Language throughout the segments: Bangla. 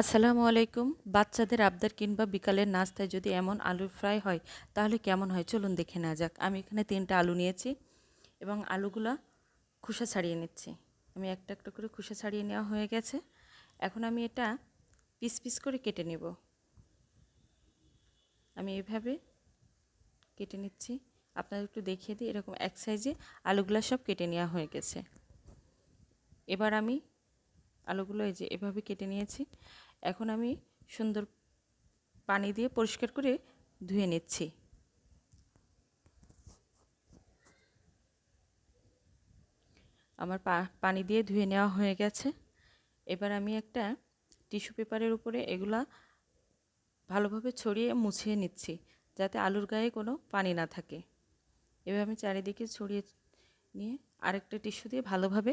আসসালামু আলাইকুম। বাচ্চাদের আবদার কিংবা বিকালের নাস্তায় যদি এমন আলুর ফ্রাই হয়, তাহলে কেমন হয়? চলুন দেখে নেওয়া যাক। আমি এখানে তিনটা আলু নিয়েছি এবং আলুগুলা খোসা ছাড়িয়ে নিচ্ছি। আমি একটা একটা করে খোসা ছাড়িয়ে নেওয়া হয়ে গেছে। এখন আমি এটা পিস পিস করে কেটে নেব। আমি এভাবে কেটে নিচ্ছি। আপনাদের একটু দেখিয়ে দিই, এরকম এক সাইজে আলুগুলা সব কেটে নেওয়া হয়ে গেছে। এবার আমি আলুগুলো এই যে এভাবে কেটে নিয়েছি। এখন আমি সুন্দর পানি দিয়ে পরিষ্কার করে ধুয়ে নিচ্ছি। আমার পানি দিয়ে ধুয়ে নেওয়া হয়ে গেছে। এবার আমি একটা টিস্যু পেপারের উপরে এগুলা ভালোভাবে ছড়িয়ে মুছিয়ে নিচ্ছি, যাতে আলুর গায়ে কোনো পানি না থাকে। এবার আমি চারিদিকে ছড়িয়ে নিয়ে আরেকটা টিস্যু দিয়ে ভালোভাবে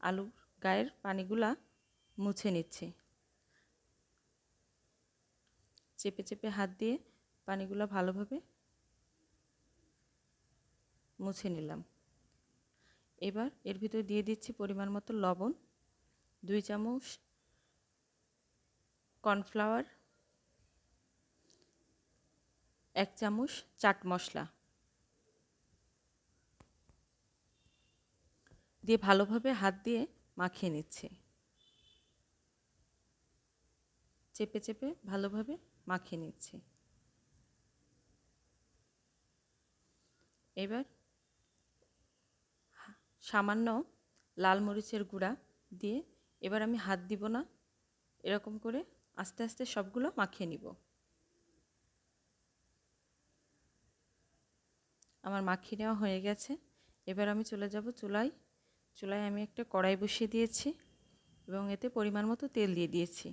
আলুর গায়ের পানিগুলা মুছে নিচ্ছি। চেপে চেপে হাত দিয়ে পানিগুলো ভালোভাবে মুছে নিলাম। এবার এর ভিতরে দিয়ে দিচ্ছি পরিমাণ মতো লবণ, দুই চামচ কর্নফ্লাওয়ার, এক চামচ চাট মশলা। দিয়ে ভালোভাবে হাত দিয়ে মাখিয়ে নিচ্ছে। চেপে চেপে ভালোভাবে মাখিয়ে নিচ্ছে। এবার সামান্য লাল মরিচের গুঁড়া দিয়ে এবার আমি হাত দিব না, এরকম করে আস্তে আস্তে সবগুলো মাখিয়ে নিব। আমার মাখিয়ে নেওয়া হয়ে গেছে। এবার আমি চলে যাব চুলায় চুলায় আমি একটা কড়াই বসিয়ে দিয়েছি এবং এতে পরিমাণ মতো তেল দিয়ে দিয়েছি।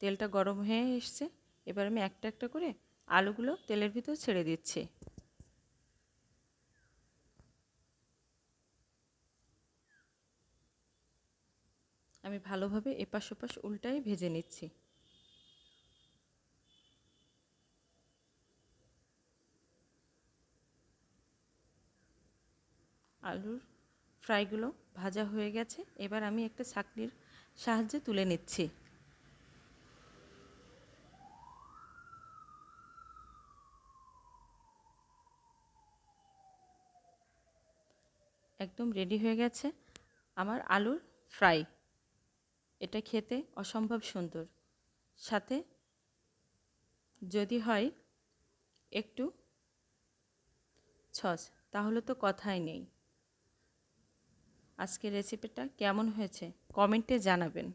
তেলটা গরম হয়ে এসছে। এবার আমি একটা একটা করে আলুগুলো তেলের ভিতর ছেড়ে দিচ্ছি। আমি ভালোভাবে এপাশ ওপাশ উল্টাই ভেজে নিচ্ছি। আলুর ফ্রাইগুলো ভাজা হয়ে গেছে। এবার আমি একটা ছাকনির সাহায্যে তুলে নিচ্ছি। একদম রেডি হয়ে গেছে আমার আলুর ফ্রাই। এটা খেতে অসম্ভব সুন্দর। সাথে যদি হয় একটু ছস তাহলে তো কথাই নেই। আজকের রেসিপিটা কেমন হয়েছে? কমেন্টে জানাবেন।